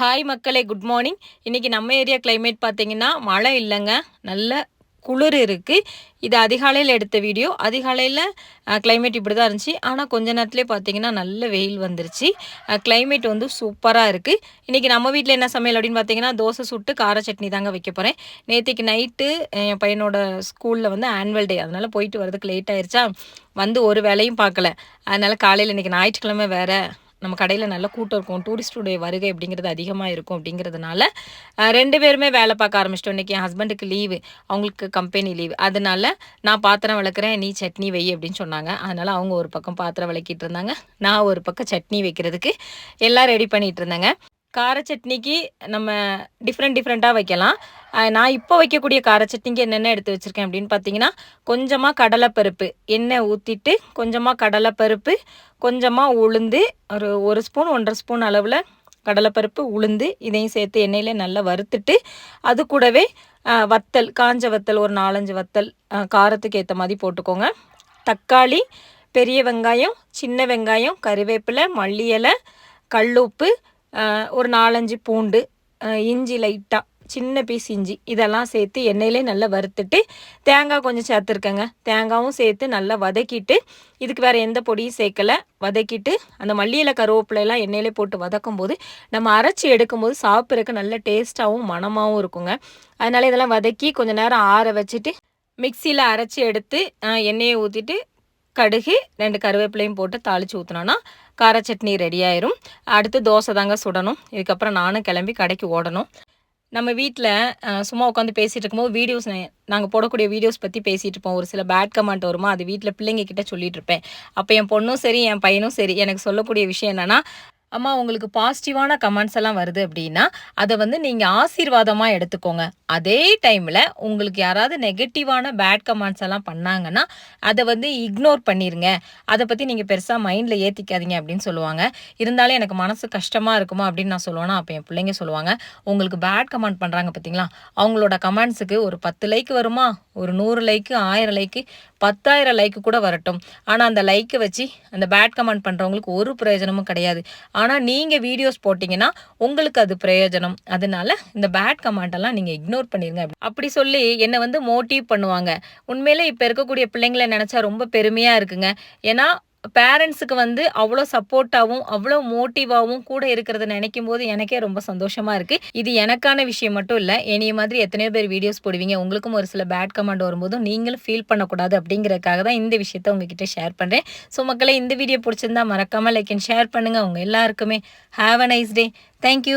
Hi மக்களே good morning இன்றைக்கி நம்ம ஏரியா கிளைமேட் பார்த்தீங்கன்னா மழை இல்லைங்க. நல்ல குளிர் இருக்குது இது அதிகாலையில் எடுத்த வீடியோ அதிகாலையில் கிளைமேட் இப்படி தான் இருந்துச்சு. ஆனால் கொஞ்ச நேரத்துலேயே பார்த்தீங்கன்னா நல்ல வெயில் வந்துருச்சு. கிளைமேட் வந்து சூப்பராக இருக்குது இன்றைக்கி நம்ம வீட்டில் என்ன சமையல் அப்படின்னு பார்த்தீங்கன்னா தோசை சுட்டு கார சட்னி தாங்க வைக்க போகிறேன் நேற்றுக்கு நைட்டு என் பையனோட ஸ்கூலில் வந்து ஆனுவல் டே அதனால் போயிட்டு வரதுக்கு லேட் ஆயிடுச்சா வந்து ஒரு வேலையும் பார்க்கல. அதனால் காலையில் இன்றைக்கி ஞாயிற்றுக்கிழமை வேறு. நம்ம கடையில் நல்ல கூட்டம் இருக்கும். டூரிஸ்டுடைய வருகை அப்படிங்கிறது அதிகமாக இருக்கும் அப்படிங்கிறதுனால ரெண்டு பேருமே வேலை பார்க்க ஆரம்பிச்சிட்டோம். இன்றைக்கி என் ஹஸ்பண்டுக்கு லீவு அவங்களுக்கு கம்பெனி லீவு அதனால நான் பாத்திரம் விளக்குறேன் நீ சட்னி வை அப்படின்னு சொன்னாங்க. அதனால் அவங்க ஒரு பக்கம் பாத்திரம் விளக்கிட்டு இருந்தாங்க. நான் ஒரு பக்கம் சட்னி வைக்கிறதுக்கு எல்லாம் ரெடி பண்ணிகிட்டு இருந்தேங்க. கார சட்னிக்கு நம்ம டிஃப்ரெண்ட் டிஃப்ரெண்ட்டாக வைக்கலாம். நான் இப்போ வைக்கக்கூடிய கார சட்னிக்கு என்னென்ன எடுத்து வச்சுருக்கேன் அப்படின்னு பார்த்தீங்கன்னா கொஞ்சமாக கடலைப்பருப்பு எண்ணெய் ஊற்றிட்டு கொஞ்சமாக கடலைப்பருப்பு கொஞ்சமாக உளுந்து ஒரு ஒரு ஸ்பூன் ஒன்றரை ஸ்பூன் அளவில் கடலைப்பருப்பு உளுந்து இதையும் சேர்த்து எண்ணெயில் நல்லா வறுத்துட்டு அது கூடவே வத்தல் காஞ்ச வத்தல் ஒரு நாலஞ்சு வத்தல் காரத்துக்கு ஏற்ற மாதிரி போட்டுக்கோங்க. தக்காளி பெரிய வெங்காயம் சின்ன வெங்காயம் கருவேப்பிலை மல்லி இலை கல்லுப்பு ஒரு நாலஞ்சு பூண்டு இஞ்சி லைட்டாக சின்ன பீஸ் இஞ்சி இதெல்லாம் சேர்த்து எண்ணெயிலே நல்லா வறுத்துட்டு தேங்காய் கொஞ்சம் சேர்த்துருக்கேங்க. தேங்காயும் சேர்த்து நல்லா வதக்கிட்டு இதுக்கு வேறு எந்த பொடியும் சேர்க்கலை. வதக்கிட்டு அந்த மல்லியில் கருவேப்பிலையெல்லாம் எண்ணெயிலே போட்டு வதக்கும் போது நம்ம அரைச்சி எடுக்கும்போது சாப்பிட்றதுக்கு நல்ல டேஸ்ட்டாகவும் மணமாகவும் இருக்குங்க. அதனால் இதெல்லாம் வதக்கி கொஞ்சம் நேரம் ஆற வச்சுட்டு மிக்சியில் அரைச்சி எடுத்து எண்ணெயை ஊற்றிட்டு கடுகு ரெண்டு கருவேப்பிலையும் போட்டு தாளித்து ஊற்றினோன்னா கார சட்னி ரெடி ஆயிரும். அடுத்து தோசை தாங்க சுடணும். இதுக்கப்புறம் நானும் கிளம்பி கடைக்கு ஓடணும். நம்ம வீட்டில் சும்மா உட்காந்து பேசிகிட்டு இருக்கும்போது வீடியோஸ் நாங்கள் போடக்கூடிய வீடியோஸ் பற்றி பேசிகிட்டு இருப்போம். ஒரு சில பேட் கமெண்ட் வருமா அது வீட்டில் பிள்ளைங்க கிட்ட சொல்லிட்டு இருப்பேன். அப்போ என் பொண்ணும் சரி என் பையனும் சரி எனக்கு சொல்லக்கூடிய விஷயம் என்னென்னா அம்மா உங்களுக்கு பாசிட்டிவான கமெண்ட்ஸ் எல்லாம் வருது அப்படின்னா அதை வந்து நீங்கள் ஆசீர்வாதமாக எடுத்துக்கோங்க. அதே டைமில் உங்களுக்கு யாராவது நெகட்டிவான பேட் கமெண்ட்ஸ் எல்லாம் பண்ணாங்கன்னா அதை வந்து இக்னோர் பண்ணிடுங்க அதை பற்றி நீங்கள் பெருசாக மைண்டில் ஏற்றிக்காதீங்க அப்படின்னு சொல்லுவாங்க. இருந்தாலும் எனக்கு மனசு கஷ்டமாக இருக்குமா அப்படின்னு நான் சொல்லுவேன்னா அப்போ என் பிள்ளைங்க சொல்லுவாங்க உங்களுக்கு பேட் கமெண்ட் பண்ணுறாங்க பார்த்தீங்களா அவங்களோட கமெண்ட்ஸுக்கு ஒரு பத்து லைக் வருமா? ஒரு நூறு லைக்கு ஆயிரம் லைக்கு பத்தாயிரம் லைக்கு கூட வரட்டும். ஆனால் அந்த லைக்கை வச்சு அந்த பேட் கமெண்ட் பண்ணுறவங்களுக்கு ஒரு பிரயோஜனமும் கிடையாது. ஆனால் நீங்கள் வீடியோஸ் போட்டிங்கன்னா உங்களுக்கு அது பிரயோஜனம். அதனால இந்த பேட் கமெண்ட்டெல்லாம் நீங்கள் இக்னோர் பண்ணிடுங்க அப்படி சொல்லி என்னை வந்து மோட்டிவ் பண்ணுவாங்க. உண்மையிலே இப்போ இருக்கக்கூடிய பிள்ளைங்களை நினச்சா ரொம்ப பெருமையாக இருக்குங்க. ஏன்னா பேரண்ட்ஸுக்கு வந்து அவ்வளோ சப்போர்ட்டாகவும் அவ்வளோ மோட்டிவாகவும் கூட இருக்கிறத நினைக்கும் போது எனக்கே ரொம்ப சந்தோஷமாக இருக்குது இது எனக்கான விஷயம் மட்டும் இல்லை என்னைய மாதிரி எத்தனையோ பேர் வீடியோஸ் போடுவீங்க. உங்களுக்கும் ஒரு சில பேட் கமெண்ட் வரும்போதும் நீங்களும் ஃபீல் பண்ணக்கூடாது அப்படிங்கிறதுக்காக தான் இந்த விஷயத்த உங்ககிட்ட ஷேர் பண்ணுறேன் ஸோ மக்களே இந்த வீடியோ பிடிச்சிருந்தா மறக்காமல் லைக் அண்ட் ஷேர் பண்ணுங்கள் உங்கள் எல்லாருக்குமே have a nice day thank you